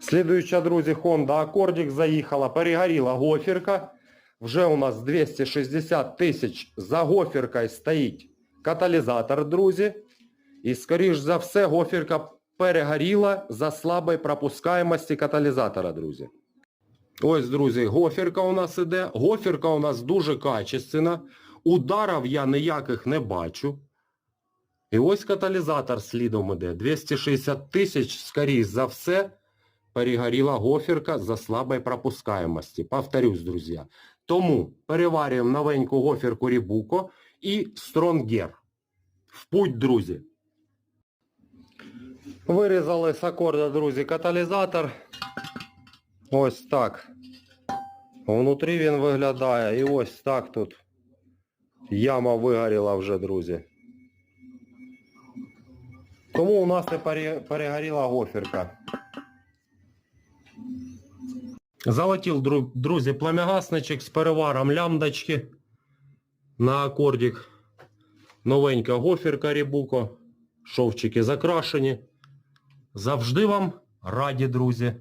Слідуюча, друзі, Honda Accordic заїхала, перегоріла гоферка. Вже у нас 260 тисяч за гоферкою стоїть каталізатор, друзі. І, скоріш за все, гоферка перегоріла за слабої пропускаємості каталізатора, друзі. Ось, друзі, гоферка у нас іде. Гоферка у нас дуже качественна. Ударів я ніяких не бачу. І ось каталізатор слідом іде. 260 тисяч, скоріш за все, перегоріла гоферка за слабої пропускаємості. Повторюсь, друзі. Тому переварюємо новеньку гоферку Рібуко і Стронгер. В путь, друзі. Вирізали з акорда, друзі, каталізатор. Ось так. Внутрі він виглядає. І ось так тут. Яма вигоріла вже, друзі. Тому у нас не перегоріла гоферка. Залетів, дру- друзі, пламягасничок з переваром лямдочки на акордик. Новенька гоферка Рібуко. Шовчики закрашені. Завжди вам раді, друзі.